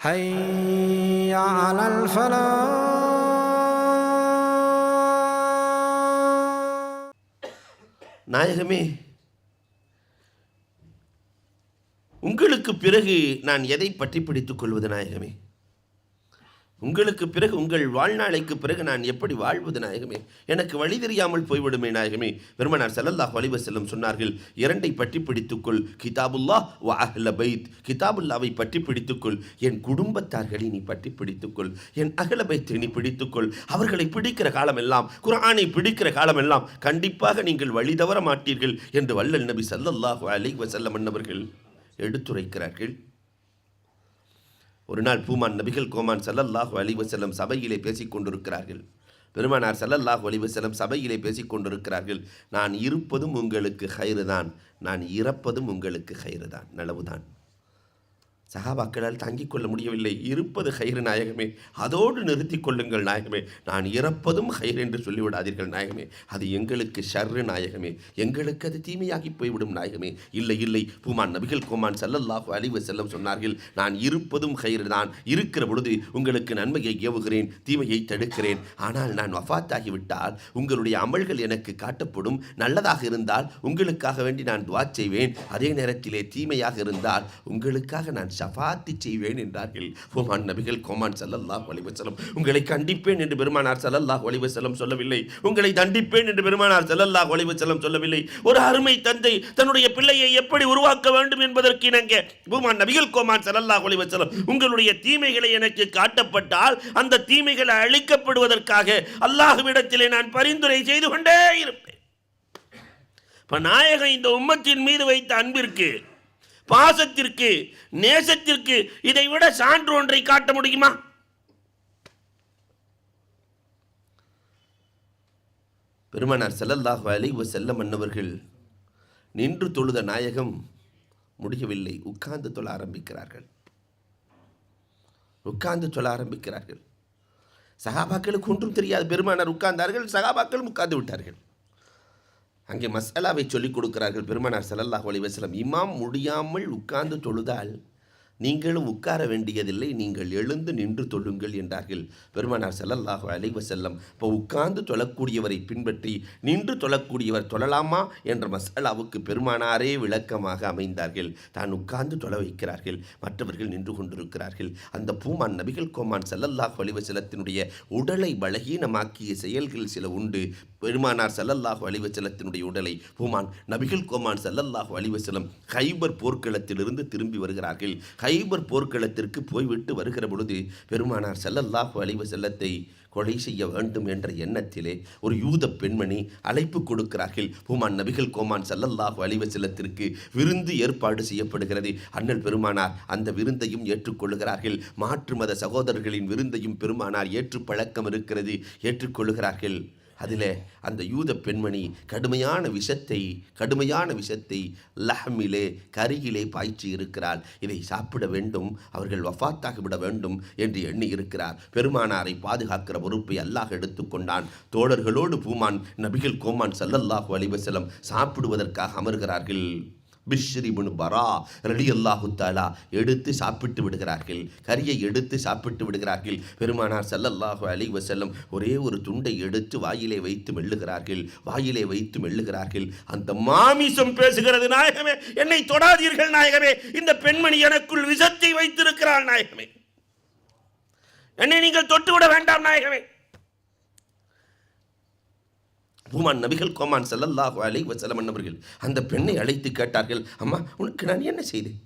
حي على الفلاح நாயகமே உங்களுக்கு பிறகு நான் எதை பற்றி பிடித்துக் கொள்வது நாயகமே உங்களுக்கு பிறகு உங்கள் வாழ்நாளைக்கு பிறகு நான் எப்படி வாழ்வது நாயகமே? எனக்கு வழி தெரியாமல் போய்விடுமே நாயகமே. பெருமனார் செல்லல்லாஹ் வலிவ செல்லும் சொன்னார்கள் இரண்டை பற்றி பிடித்துக்கொள் கிதாபுல்லா வ அஹ்ல பைத். கிதாபுல்லாவை பற்றி பிடித்துக்கொள் என் குடும்பத்தார்களை நீ பற்றி பிடித்துக்கொள் என் அகல பைத்தை நீ பிடித்துக்கொள். அவர்களை பிடிக்கிற காலமெல்லாம் குரானை பிடிக்கிற காலமெல்லாம் கண்டிப்பாக நீங்கள் வழி தவற மாட்டீர்கள் என்று வல்லல் நபி சல்லல்லாஹு அலி வசல்லம் அன்னவர்கள் எடுத்துரைக்கிறார்கள். ஒரு நாள் பூமான் நபிகள் கோமான் சல்லல்லாஹு அலிவசல்லம் சபையிலே பேசிக் கொண்டிருக்கிறார்கள். பெருமானார் ஸல்லல்லாஹு அலைஹி சபையிலே பேசிக் கொண்டிருக்கிறார்கள். நான் இருப்பதும் உங்களுக்கு ஹைறுதான் நான் இறப்பதும் உங்களுக்கு ஹைறுதான் நலவுதான். சகாபாக்களால் தாங்கிக் கொள்ள முடியவில்லை. இருப்பது ஹைறு நாயகமே. அதோடு நிறுத்தி கொள்ளுங்கள் நாயகமே. நான் இறப்பதும் ஹைர் என்று சொல்லிவிடாதீர்கள் நாயகமே. அது எங்களுக்கு ஷர்ரு நாயகமே. எங்களுக்கு அது தீமையாகி போய்விடும் நாயகமே. இல்லை இல்லை. பூமான் நபிகள் கோமான் செல்லல்லாஹு அழிவு செல்லம் சொன்னார்கள் நான் இருப்பதும் ஹைறு தான் இருக்கிற பொழுது உங்களுக்கு நன்மையை ஏவுகிறேன் தீமையை தடுக்கிறேன். ஆனால் நான் வஃபாத்தாகிவிட்டால் உங்களுடைய அமல்கள் எனக்கு காட்டப்படும். நல்லதாக இருந்தால் உங்களுக்காக வேண்டி நான் துவா செய்வேன். அதே நேரத்திலே தீமையாக இருந்தால் உங்களுக்காக நான் ஷஃபாத்தி செய்வேன் என்றார்கள். ஹுமான் நபிகள் கோமான் சல்லல்லாஹ் வலிவசலம் உங்களை கண்டிப்பேன் என்று பெருமானார் சல்லல்லாஹ் வலிவசலம் சொல்லவில்லை. உங்களை தண்டிப்பேன் என்று பெருமானார் சல்லல்லாஹ் வலிவசலம் சொல்லவில்லை. ஒரு அருமை தந்தை தன்னுடைய பிள்ளையை எப்படி உருவாக்க வேண்டும் என்பதற்கு இணங்க ஹுமான் நபிகள் கோமான் சல்லல்லாஹ் வலிவசலம் உங்களுடைய தீமைகளை எனக்கு காட்டப்பட்டால் அந்த தீமைகளை அழிக்கப்படுவதற்காக அல்லாஹுவிடத்திலே நான் பரிந்துரை செய்து கொண்டே இருப்பேன். இப்போ நாயகம் இந்த உம்மத்தின் மீது வைத்த அன்பிற்கு பாசத்திற்கு நேசத்திற்கு இதை விட சான்று ஒன்றை காட்ட முடியுமா? பெருமனார் ஸல்லல்லாஹு அலைஹி செல்ல மன்னவர்கள் நின்று தொழுத நாயகம் முடியவில்லை. உட்கார்ந்து தொழ ஆரம்பிக்கிறார்கள். உட்கார்ந்து சொல்ல ஆரம்பிக்கிறார்கள். சகாபாக்களுக்கு ஒன்றும் தெரியாது. பெருமானார் உட்கார்ந்தார்கள் சகாபாக்களும் உட்கார்ந்து விட்டார்கள். அங்கே மசாலாவை சொல்லிக் கொடுக்கிறார்கள் பெருமானார் சல்லல்லாஹ் அலைஹி இமாம் முடியாமல் உட்கார்ந்து தொழுதால் நீங்களும் உட்கார வேண்டியதில்லை நீங்கள் எழுந்து நின்று தொழுங்கள் என்றார்கள் பெருமானார் செல்லல்லாஹ் அலைவ செல்லம் இப்போ உட்கார்ந்து தொழக்கூடியவரை பின்பற்றி நின்று தொழக்கூடியவர் தொழலாமா என்ற மசாலாவுக்கு பெருமானாரே விளக்கமாக அமைந்தார்கள். தான் உட்கார்ந்து தொழ வைக்கிறார்கள் மற்றவர்கள் நின்று கொண்டிருக்கிறார்கள். அந்த பூமான் நபிகள் கோமான் செல்லல்லாஹ் அலைவ செல்லத்தினுடைய உடலை பலகீனமாக்கிய செயல்கள் சில உண்டு. பெருமானார் செல்லல்லாஹு அலைஹி உடலை ஹுமான் நபிகள் கோமான் செல்லல்லாஹு அலைஹி ஹைபர் போர்க்களத்திலிருந்து திரும்பி வருகிறார்கள். ஹைபர் போர்க்களத்திற்கு போய்விட்டு வருகிற பொழுது பெருமானார் செல்லல்லாஹு அலைஹி கொலை செய்ய வேண்டும் என்ற எண்ணத்திலே ஒரு யூத பெண்மணி அழைப்பு கொடுக்கிறார்கள். ஹுமான் நபிகள் கோமான் செல்லல்லாஹு அலைஹி விருந்து ஏற்பாடு செய்யப்படுகிறது. அண்ணல் பெருமானார் அந்த விருந்தையும் ஏற்றுக்கொள்கிறார்கள் மாற்று மத சகோதரர்களின் விருந்தையும் பெருமானார் ஏற்று பழக்கம் இருக்கிறது. ஏற்றுக்கொள்கிறார்கள் அதிலே அந்த யூத பெண்மணி கடுமையான விஷத்தை கடுமையான விஷத்தை லஹமிலே கருகிலே பாய்ச்சி இருக்கிறாள். இதை சாப்பிட வேண்டும் அவர்கள் வஃத்தாகிவிட வேண்டும் என்று எண்ணி இருக்கிறார். பெருமானாரை பாதுகாக்கிற பொறுப்பை அல்லாஹ் எடுத்துக்கொண்டான் தோழர்களோடு பூமான் நபிகள் கோமான் சல்லல்லாஹு அலிவசலம் சாப்பிடுவதற்காக அமர்கிறார்கள். பிஷ்ரிபுன் பரா ரலி அல்லாஹு தாலா எடுத்து சாப்பிட்டு விடுகிறார்கள். கரியை எடுத்து சாப்பிட்டு விடுகிறார்கள். பெருமானார் சல்லல்லாஹு அலி வசல்லம் ஒரே ஒரு துண்டை எடுத்து வாயிலே வைத்து மெல்லுகிறார்கள். வாயிலே வைத்து மெல்லுகிறார்கள். அந்த மாமிசம் பேசுகிறது நாயகமே என்னை தொடாதீர்கள் நாயகமே. இந்த பெண்மணி எனக்குள் விஷத்தை வைத்திருக்கிறாள் நாயகமே. என்னை நீங்கள் தொட்டுவிட வேண்டாம் நாயகமே. பூமான் நபிகள் கோமான் செல்லல்லாஹு அலை வஸல்லம் அவர்கள் அந்த பெண்ணை அழைத்து கேட்டார்கள் அம்மா உனக்கு நான் என்ன செய்தேன்?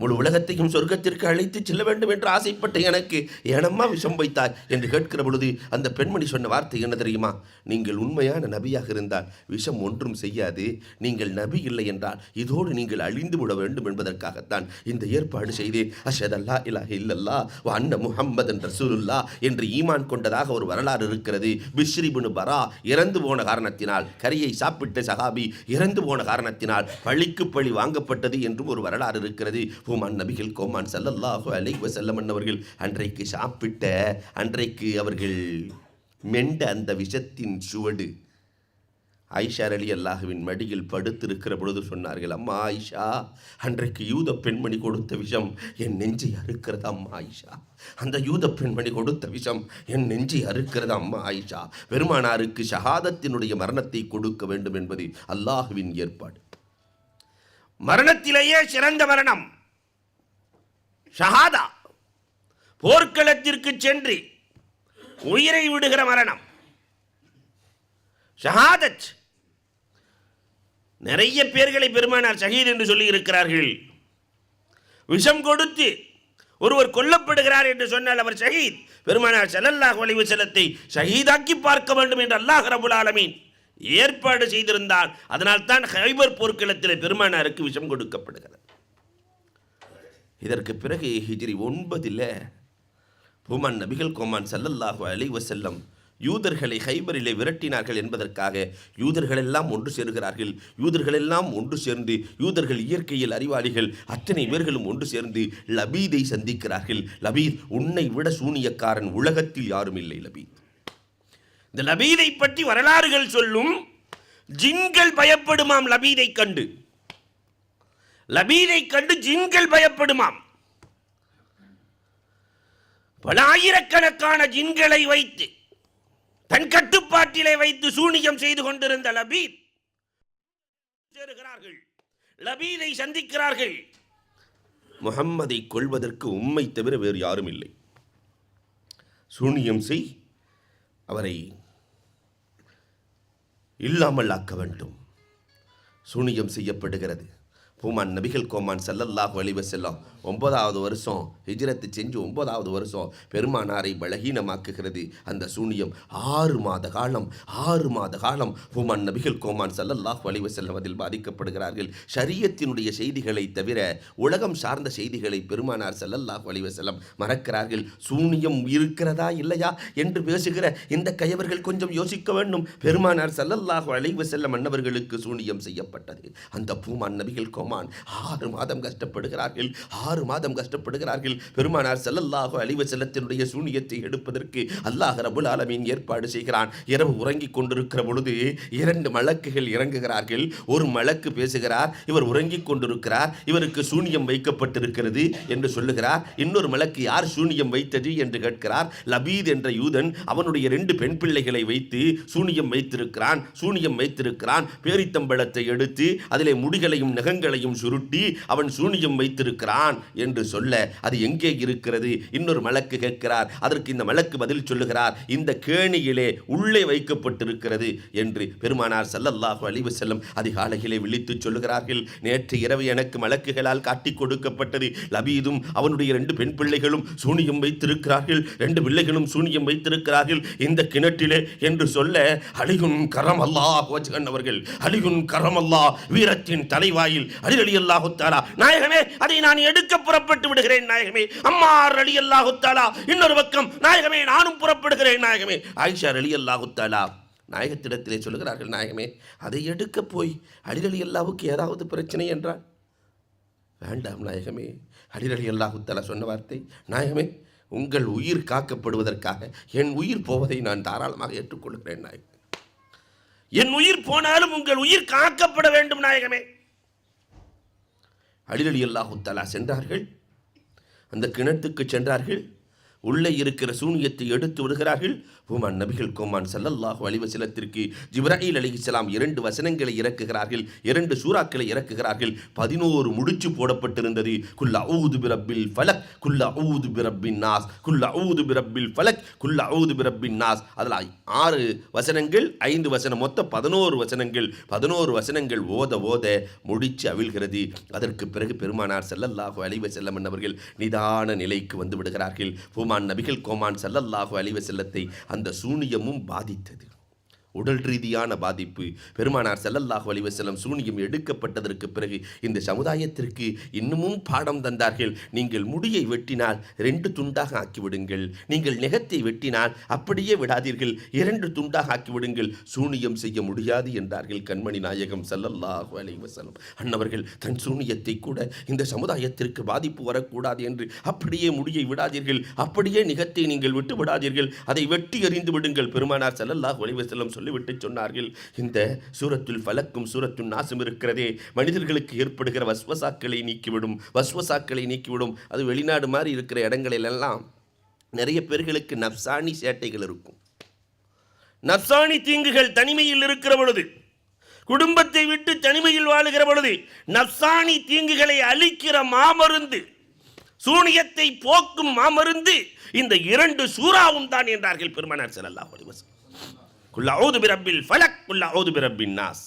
முழு உலகத்தையும் சொர்க்கத்திற்கு அழைத்து செல்ல வேண்டும் என்று ஆசைப்பட்ட எனக்கு ஏனம்மா விஷம் வைத்தாய் என்று கேட்கிற பொழுது அந்த பெண்மணி சொன்ன வார்த்தை என்ன தெரியுமா? நீங்கள் உண்மையான நபியாக இருந்தால் விஷம் ஒன்றும் செய்யாது. நீங்கள் நபி இல்லை என்றால் இதோடு நீங்கள் அழிந்து விட வேண்டும் என்பதற்காகத்தான் இந்த ஏற்பாடு செய்தேன். அஷத் அல்லா இலாஹ இல்லல்லா அன்ன முஹம்மது ரசூலுல்லா என்று ஈமான் கொண்டதாக ஒரு வரலாறு இருக்கிறது. பிஸ்ரிபுனு பரா இறந்து போன காரணத்தினால் கரியை சாப்பிட்ட சகாபி இறந்து போன காரணத்தினால் பழிக்கு பழி வாங்கப்பட்டது என்றும் ஒரு வரலாறு இருக்கிறது. ஹூமான் நபிகள் கோமான் ஸல்லல்லாஹு அலைஹி வஸல்லம் அவர்கள் அன்றைக்கு சாப்பிட்ட அன்றைக்கு அவர்கள் மெண்ட அந்த விஷத்தின் சுவடு. ஆயிஷா அலி அல்லாஹுவின் மடியில் படுத்திருக்கிற பொழுது சொன்னார்கள் அம்மா ஆயிஷா அன்றைக்கு யூத பெண்மணி கொடுத்த விஷம் என் நெஞ்சை அறுக்கிறது அம்மா ஆயிஷா. அந்த யூத பெண்மணி கொடுத்த விஷம் என் நெஞ்சை அறுக்கிறது அம்மா ஆயிஷா. பெருமானாருக்கு ஷஹாதத்தினுடைய மரணத்தை கொடுக்க வேண்டும் என்பது அல்லாஹுவின் ஏற்பாடு. மரணத்திலேயே சிறந்த மரணம். ஷஹாதா போர்க்களத்திற்கு சென்று உயிரை விடுகிற மரணம். ஷஹாதத் நிறைய பேர்களை பெருமானார் ஷஹீத் என்று சொல்லி இருக்கிறார்கள் விஷம் கொடுத்து ஒருவர் கொல்லப்படுகிறார் என்று சொன்னால் அவர் ஷஹீத். பெருமானார் செல்லல்லாஹ் ஒளிவு செல்லத்தை ஷஹீதாக்கி பார்க்க வேண்டும் என்று அல்லாஹ் ரபுல் ஆலமீன் ஏற்பாடு செய்திருந்தார் அதனால் தான் ஹைபர் போர்க்களத்தில் பெருமானாருக்கு விஷம் கொடுக்கப்படுகிறது. இதற்கு பிறகு ஹிஜ்ரி ஒன்பதில் பூமான் நபிகள் கோமான் ஸல்லல்லாஹு அலி வசல்லம் யூதர்களை ஹைபரிலே விரட்டினார்கள் என்பதற்காக யூதர்கள் எல்லாம் ஒன்று சேருகிறார்கள். யூதர்கள் எல்லாம் ஒன்று சேர்ந்து யூதர்கள் இயற்கையில் அறிவாளிகள். அத்தனை பேர்களும் ஒன்று சேர்ந்து லபீதை சந்திக்கிறார்கள். லபீத் உன்னை விட சூனியக்காரன் உலகத்தில் யாரும் இல்லை லபீத். இந்த லபீதை பற்றி வரலாறுகள் சொல்லும் ஜின்கள் பயப்படுமாம் லபீதை கண்டு. லபீதை கண்டு ஜின்கள் பயப்படுமாம். பல ஆயிரக்கணக்கான ஜின்களை வைத்து தன் கட்டுப்பாட்டிலே வைத்து சூனியம் செய்து கொண்டிருந்த லபீத் சேருகிறார்கள். லபீதை சந்திக்கிறார்கள். முகம்மதை கொள்வதற்கு உண்மை தவிர வேறு யாரும் இல்லை. சூனியம் செய் அவரை இல்லாமல் ஆக்க வேண்டும். சூனியம் செய்யப்படுகிறது. பூமான் நபிகள் கோமான் ஸல்லல்லாஹு அலைஹி செல்லம் ஒன்பதாவது வருஷம் ஹிஜ்ரத்து செஞ்சு ஒன்பதாவது வருஷம் பெருமானாரை பலகீனமாக்குகிறது. அந்த சூனியம் ஆறு மாத காலம் ஆறு மாத காலம் பூமான் நபிகள் கோமான் ஸல்லல்லாஹு அலைஹி செல்லும் அதில் பாதிக்கப்படுகிறார்கள். ஷரியத்தினுடைய செய்திகளை தவிர உலகம் சார்ந்த செய்திகளை பெருமானார் செல்லல்லாஹ் வழிவ செல்லம் மறக்கிறார்கள். சூனியம் இருக்கிறதா இல்லையா என்று பேசுகிற இந்த கயவர்கள் கொஞ்சம் யோசிக்க வேண்டும். பெருமானார் ஸல்லல்லாஹு அலைஹி வஸல்லம் அன்னவர்களுக்கு சூனியம் செய்யப்பட்டது. அந்த பூமான் நபிகள் கோமான் ஆறு மாதம் கஷ்டப்படுகிறார்கள். ஆறு மாதம் கஷ்டப்படுகிறார்கள். பெருமானார் செல்லல்லாக அழிவு செல்லத்தினுடைய சூனியத்தை எடுப்பதற்கு அல்லாஹ் ரபுல் ஆலமீன் ஏற்பாடு செய்கிறான். இரவு உறங்கிக் கொண்டிருக்கிற பொழுது இரண்டு மலக்குகள் இறங்குகிறார்கள். ஒரு மலக்கு பேசுகிறார் இவர் உறங்கிக் கொண்டிருக்கிறார் இவருக்கு சூனியம் வைக்கப்பட்டிருக்கிறது என்று சொல்லுகிறார். இன்னொரு மலக்கு யார் சூனியம் வைத்தது என்று கேட்கிறார். லபீத் என்ற யூதன் அவனுடைய ரெண்டு பெண் பிள்ளைகளை வைத்து சூனியம் வைத்திருக்கிறான் சூனியம் வைத்திருக்கிறான். பேரித்தம்பழத்தை எடுத்து அதிலே முடிகளையும் நகங்களையும் சுருட்டி அவன் சூனியம் வைத்திருக்கிறான் என்று சொல்ல அது எங்கே இருக்கிறது? இன்னொரு மலக்கு கேட்கிறார். அதற்கு இந்த மலக்கு பதில் சொல்லுகிறார். இந்த கேணியிலே உள்ளே வைக்கப்பட்டிருக்கிறது என்று பெருமானார் சல்லல்லாஹு அலைஹி வஸல்லம் அதிகாலையிலே விழித்து சொல்லுகிறார்கள். நேற்று இரவு எனக்கு மலக்குகளால் காட்டி கொடுக்கப்பட்டது. லபீதும் அவனுடைய ரெண்டு பெண் பிள்ளைகளும் சூனியம் வைத்திருக்கிறார்கள். ரெண்டு பிள்ளைகளும் சூனியம் வைத்திருக்கிறார்கள். இந்த கிணற்றிலே என்று சொல்ல அலிகுன் கரம் அல்லாஹ் அவர்கள் அலிகுன் கரம் அல்லாஹ் வீரத்தின் தலைவாயில் அலி அலி அல்லாஹுத்தாலா நாயகமே அதை நான் எடுக்க புறப்பட்டு விடுகிறேன் நாயகமே. அம்மார் அலி அல்லாஹுத்தாலா இன்னொரு பக்கம் நாயகமே நானும் புறப்படுகிறேன் நாயகமே. ஆயிஷா அலி அல்லாஹுத்தாலா நாயகத்திடத்திலே சொல்லுகிறார்கள் நாயகமே அதை எடுக்க போய் அலிரலி அல்லாவுக்கு ஏதாவது பிரச்சனை என்றால்? வேண்டாம் நாயகமே. அலிரலி அல்லாஹுத்தாலா சொன்ன வார்த்தை நாயகமே உங்கள் உயிர் காக்கப்படுவதற்காக என் உயிர் போவதை நான் தாராளமாக ஏற்றுக்கொள்கிறேன் நாயகம். என் உயிர் போனாலும் உங்கள் உயிர் காக்கப்பட வேண்டும் நாயகமே. அலிரலி அல்லாஹுத்தலா சென்றார்கள். அந்த கிணத்துக்கு சென்றார்கள். உள்ளே இருக்கிற சூனியத்தை எடுத்து விடுகிறார்கள். ஹுமான் நபிகள் கோமான் சல்லல்லாஹு அலிவசலத்திற்கு ஜிப்ராஹில் ஜிப்ராயில் அலைஹிஸ்ஸலாம் இரண்டு வசனங்களை இறக்குகிறார்கள் இரண்டு சூறாக்களை இறக்குகிறார்கள். பதினோரு முடிச்சு போடப்பட்டிருந்தது. குல்ல ஊது பிரபில் ஃபலக் குல்ல ஊது பிரபின் நாஸ் குல்ல ஊது பிரபில் ஃபலக் குல்ல ஊது பிரபின் நாஸ். அதில் ஆறு வசனங்கள் ஐந்து வசனம் மொத்தம் பதினோரு வசனங்கள். பதினோரு வசனங்கள் ஓத ஓத முடிச்சு அவிழ்கிறது. அதற்கு பிறகு பெருமானார் செல்லல்லாஹு அலைவ வஸல்லம் அவர்கள் நிதான நிலைக்கு வந்து விடுகிறார்கள். பூமான் நபிகள் கோமான் சல்லல்லாஹு அலைஹி செல்லத்தை அந்த சூனியமும் பாதித்தது. உடல் ரீதியான பாதிப்பு. பெருமானார் செல்லல்லாஹ் வலிவசலம் சூனியம் எடுக்கப்பட்டதற்கு பிறகு இந்த சமுதாயத்திற்கு இன்னமும் பாடம் தந்தார்கள். நீங்கள் முடியை வெட்டினால் ரெண்டு துண்டாக ஆக்கிவிடுங்கள். நீங்கள் நெகத்தை வெட்டினால் அப்படியே விடாதீர்கள். இரண்டு துண்டாக ஆக்கிவிடுங்கள். சூனியம் செய்ய முடியாது என்றார்கள் கண்மணி நாயகம் செல்லல்லாஹ் வலிவசலம் அன்னவர்கள் தன் சூனியத்தை கூட இந்த சமுதாயத்திற்கு பாதிப்பு வரக்கூடாது என்று அப்படியே முடியை விடாதீர்கள். அப்படியே நிகத்தை நீங்கள் விட்டு விடாதீர்கள். அதை வெட்டி எறிந்து விடுங்கள். பெருமானார் செல்லல்லாஹ் வலிவசலம் சொல்லிவிட்டு சொன்னார்கள். இந்த சூரத்துல் ஃபலக்கும் சூரத்துல் நாசும் இருக்கிறதே. மனிதர்களுக்கு ஏற்படுகிற வஸ்வசாக்களை நீக்கிவிடும். வஸ்வசாக்களை நீக்கிவிடும். அது வெளிநாடு மாதிரி இருக்கிற இடங்களிலெல்லாம் நிறைய பேர்களுக்கு நப்சானி சேட்டைகள் இருக்கும். நப்சானி தீங்குகள் தனிமையில் இருக்கிற பொழுது குடும்பத்தை விட்டு தனிமையில் வாழுகிற பொழுது நப்சானி தீங்குகளை அழிக்கிற மாமருந்து சூனியத்தை போக்கும் மாமருந்து இந்த இரண்டு சூறாவும் தான் என்றார்கள் பெருமனார் ஸல்லல்லாஹு அலைஹி வஸல்லம் குல் அஊது பிரப்பில் ஃபலக் குல் அஊது பிரப்பின் நாஸ்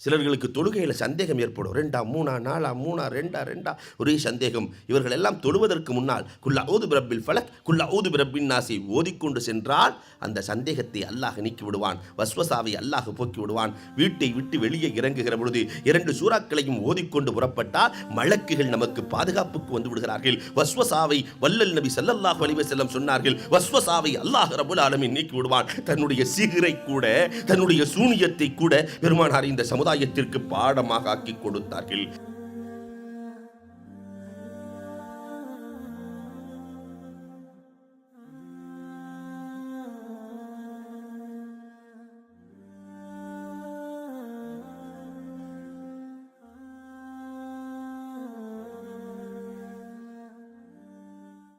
சிலர்களுக்கு தொழுகையில் சந்தேகம் ஏற்படும். ரெண்டா மூணா நாலா மூணா ரெண்டா ரெண்டா. ஒரே சந்தேகம். இவர்கள் எல்லாம் தொழுவதற்கு முன்னால் குல்லா ஊது பிரபில் ஃபலக் குல்லா ஊது பிரபின் நாசி ஓதிக்கொண்டு சென்றால் அந்த சந்தேகத்தை அல்லாஹ் நீக்கி விடுவான் வஸ்வசாவை அல்லாஹ் போக்கி விடுவான் வீட்டை விட்டு வெளியே இறங்குகிற பொழுது இரண்டு சூறாக்களையும் ஓதிக்கொண்டு புறப்பட்டால் மலக்குகள் நமக்கு பாதுகாப்புக்கு வந்து விடுகிறார்கள். வஸ்வசாவை வல்லல் நபி சல்லல்லாஹ் வலிவ செல்லம் சொன்னார்கள் வஸ்வசாவை அல்லாஹ் ரபுல் ஆலமின் நீக்கி விடுவான் தன்னுடைய சிகரை கூட தன்னுடைய சூனியத்தை கூட பெருமானார் இந்த சமுதாயத்திற்கு பாடமாக ஆக்கி கொடுத்தார்கள்.